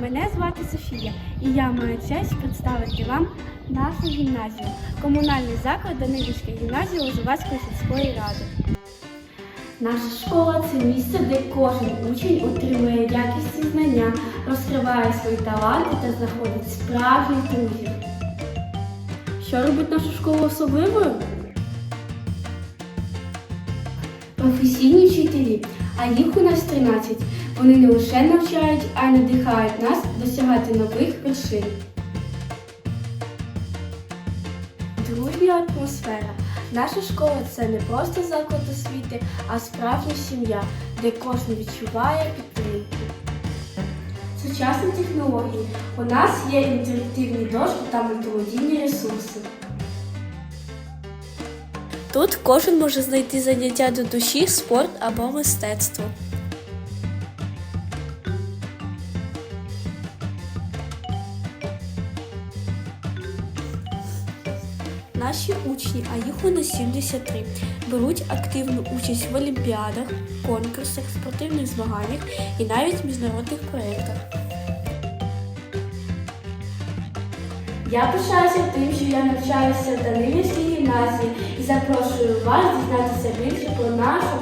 Мене звати Софія, і я маю честь представити вам нашу гімназію, комунальний заклад Данилівська гімназія Лозувацької сільської ради. Наша школа це місце, де кожен учень отримує якісні знання, розкриває свої таланти та знаходить справжніх друзів. Що робить нашу школу особливою? Професійні вчителі, а їх у нас 13. Вони не лише навчають, а й надихають нас досягати нових вершин. Дружня атмосфера. Наша школа це не просто заклад освіти, а справжня сім'я, де кожен відчуває підтримку. Сучасні технології. У нас є інтерактивні дошки та мультимедійні ресурси. Тут кожен може знайти заняття до душі, спорт або мистецтво. Наші учні, а їх у нас 73, беруть активну участь в олімпіадах, конкурсах, спортивних змаганнях і навіть міжнародних проєктах. Я пишаюся тим, що я навчаюся в Данилівській гімназії і запрошую вас дізнатися більше про нашу.